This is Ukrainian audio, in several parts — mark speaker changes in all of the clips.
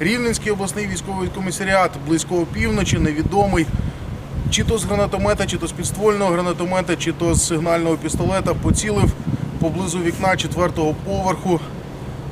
Speaker 1: Рівненський обласний військовий комісаріат близько опівночі невідомий. Чи то з гранатомета, чи то з підствольного гранатомета, чи то з сигнального пістолета поцілив поблизу вікна четвертого поверху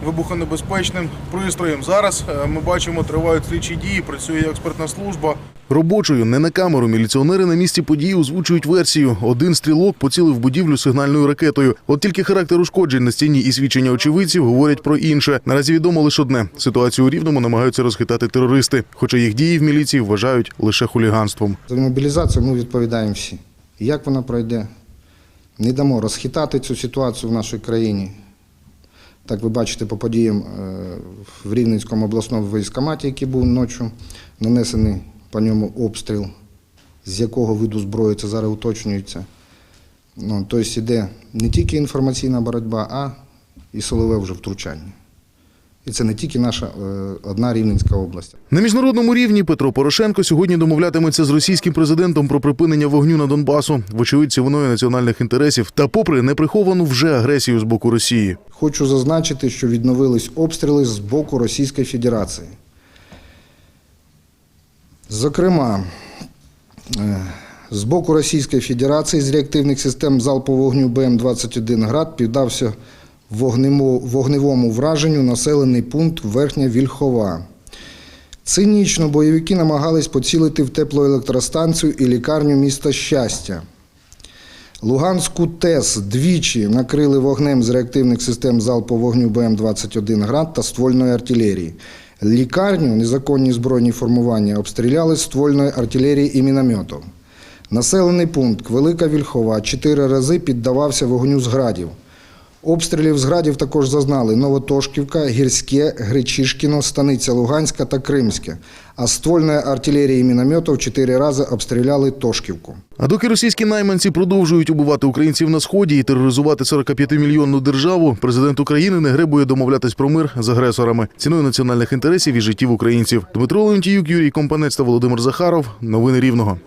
Speaker 1: вибухонебезпечним пристроєм. Зараз е, ми бачимо, тривають слідчі дії, працює експертна служба. Робочою не на камеру міліціонери на місці події озвучують версію. Один стрілок поцілив будівлю сигнальною ракетою. От тільки характер ушкоджень на стіні і свідчення очевидців говорять про інше. Наразі відомо лише одне: ситуацію у рівному намагаються розхитати терористи, хоча їх дії в міліції вважають лише хуліганством.
Speaker 2: За мобілізацію ми відповідаємо всі. Як вона пройде? Не дамо розхитати цю ситуацію в нашій країні. Так ви бачите по подіям е, в Рівненському обласному військкоматі, який був ночі, нанесений по ньому обстріл, з якого виду зброї це зараз уточнюється. Ну, тобто йде не тільки інформаційна боротьба, а і силове вже втручання. І це не тільки наша е, одна Рівненська область.
Speaker 1: На міжнародному рівні Петро Порошенко сьогодні домовлятиметься з російським президентом про припинення вогню на Донбасу, вочевидь, ціною національних інтересів та попри неприховану вже агресію з боку Росії.
Speaker 2: Хочу зазначити, що відновились обстріли з боку Російської Федерації. Зокрема, е, з боку Російської Федерації з реактивних систем залпового вогню БМ-21 «Град» піддався вогневому враженню населений пункт Верхня Вільхова. Цинічно бойовики намагались поцілити в теплоелектростанцію і лікарню міста Щастя. Луганську ТЕС двічі накрили вогнем з реактивних систем залпового вогню БМ-21 «Град» та ствольної артилерії. Лікарню незаконні збройні формування обстріляли ствольної артилерії і мінометів. Населений пункт Велика Вільхова чотири рази піддавався вогню з градів. Обстрілів з градів також зазнали Новотошківка, Гірське, Гречишкіно, Станиця Луганська та Кримське. А ствольної артилерії і мінометів чотири рази обстріляли Тошківку.
Speaker 1: А доки російські найманці продовжують убивати українців на сході і тероризувати 45-мільйонну державу, президент України не гребує домовлятись про мир з агресорами ціною національних інтересів і життів українців. Дмитро Леонтіюк, Юрій Компанець та Володимир Захаров. Новини Рівного.